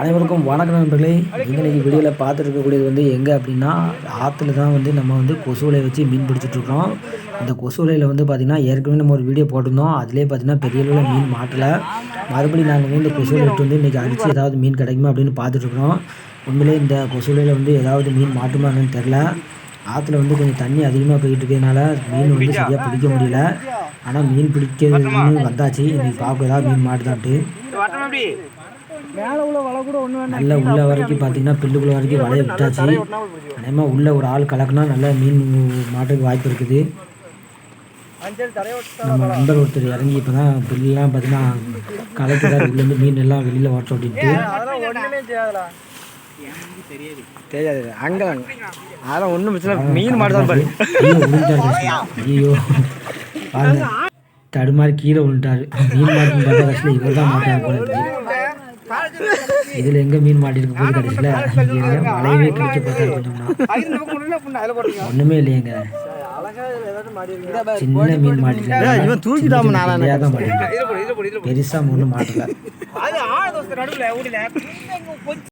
அனைவருக்கும் வணக்கம் நண்பர்களே. நீங்கள் வீடியோவில் பார்த்துட்டு இருக்கக்கூடியது வந்து எங்கே அப்படின்னா ஆற்றுல தான் வந்து நம்ம வந்து கொசு வலையை வச்சு மீன் பிடிச்சிட்ருக்கோம் இந்த கொசு வலையில் வந்து பார்த்திங்கன்னா ஏற்கனவே நம்ம ஒரு வீடியோ போட்டிருந்தோம். அதிலே பார்த்திங்கன்னா பெரிய அளவில் மீன் மாட்டலை. மறுபடியும் நாங்கள் வந்து இந்த கொசு வலை வந்து இன்றைக்கி அடித்து ஏதாவது மீன் கிடைக்குமா அப்படின்னு பார்த்துட்ருக்குறோம் உண்மையிலே இந்த கொசு வலையில் வந்து ஏதாவது மீன் மாட்டுமா என்னன்னு தெரில ஆற்றுல வந்து கொஞ்சம் தண்ணி அதிகமாக போயிட்டு இருக்கிறதுனால மீன் வந்து சரியாக பிடிக்க முடியல. ஆனால் மீன் பிடிக்கிறதுன்னு வந்தாச்சு. இன்றைக்கி பார்க்க ஏதாவது மீன் மாட்டுதான்ட்டு. நல்ல உள்ள வரைக்கும் பார்த்தீங்கன்னா பில்லுக்குள்ள வரைக்கும் வலைய விட்டாச்சு. அதேமாதிரி உள்ள ஒரு ஆள் கலக்குனா நல்ல மீன் மாட்டுக்கு வாய்ப்பு இருக்குது. நம்ம நண்பர் ஒருத்தர் இறங்கி இப்போ தான் பில்லாம் பார்த்தீங்கன்னா கலக்குறாரு உள்ளேருந்து மீன் எல்லாம் வெளியில் ஓட்ட அப்படின்ட்டு. தெரியாது. அங்கே அதெல்லாம் ஒன்றும் பிரச்சனை. மீன் மாட்டு தான் பாரு. ஐயோ பாருங்க. தடுமாறி கீழே விழுந்துட்டாரு மீன் மாட்டுன்னு பார்த்தா இவர் தான் மாட்டாரு போல இருக்கு. இதில் எங்கே மீன் மாட்டிருக்கு போது கடைசியில் மழையவே கிடைக்க பார்த்தாரு கொஞ்சம்னா ஒன்றுமே இல்லையேங்க. சின்ன மீன் மாட்டிருக்காங்க இவன் தூக்கிட்டாம நானா தான் பெருசாக ஒன்றும் மாட்டல.